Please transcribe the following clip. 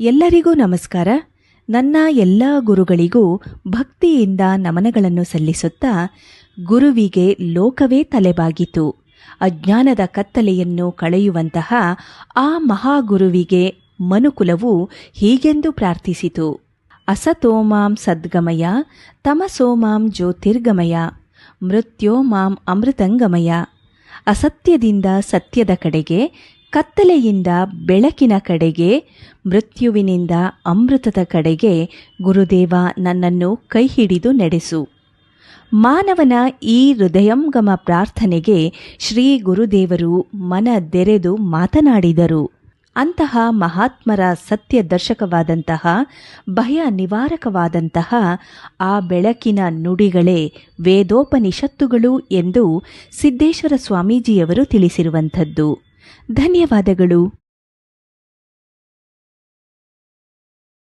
ಎಲ್ಲರಿಗೂ ನಮಸ್ಕಾರ. ನನ್ನ ಎಲ್ಲ ಗುರುಗಳಿಗೂ ಭಕ್ತಿಯಿಂದ ನಮನಗಳನ್ನು ಸಲ್ಲಿಸುತ್ತಾ ಗುರುವಿಗೆ ಲೋಕವೇ ತಲೆಬಾಗಿತು. ಅಜ್ಞಾನದ ಕತ್ತಲೆಯನ್ನು ಕಳೆಯುವಂತಹ ಆ ಮಹಾಗುರುವಿಗೆ ಮನುಕುಲವು ಹೀಗೆಂದು ಪ್ರಾರ್ಥಿಸಿತು. ಅಸತೋಮಾಂ ಸದ್ಗಮಯ, ತಮಸೋಮಾಂ ಜ್ಯೋತಿರ್ಗಮಯ ಮೃತ್ಯೋ ಮಾಂ ಅಮೃತಂಗಮಯ. ಅಸತ್ಯದಿಂದ ಸತ್ಯದ ಕಡೆಗೆ ಕತ್ತಲೆಯಿಂದ ಬೆಳಕಿನ ಕಡೆಗೆ, ಮೃತ್ಯುವಿನಿಂದ ಅಮೃತದ ಕಡೆಗೆ ಗುರುದೇವ ನನ್ನನ್ನು ಕೈ ಹಿಡಿದು ನಡೆಸು. ಮಾನವನ ಈ ಹೃದಯಂಗಮ ಪ್ರಾರ್ಥನೆಗೆ ಶ್ರೀ ಗುರುದೇವರು ಮನದೆರೆದು ಮಾತನಾಡಿದರು. ಅಂತಹ ಮಹಾತ್ಮರ ಸತ್ಯ ದರ್ಶಕವಾದಂತಹ ಭಯ ನಿವಾರಕವಾದಂತಹ ಆ ಬೆಳಕಿನ ನುಡಿಗಳೇ ವೇದೋಪನಿಷತ್ತುಗಳು ಎಂದು ಸಿದ್ದೇಶ್ವರ ಸ್ವಾಮೀಜಿಯವರು ತಿಳಿಸಿರುವಂಥದ್ದು. ಧನ್ಯವಾದಗಳು.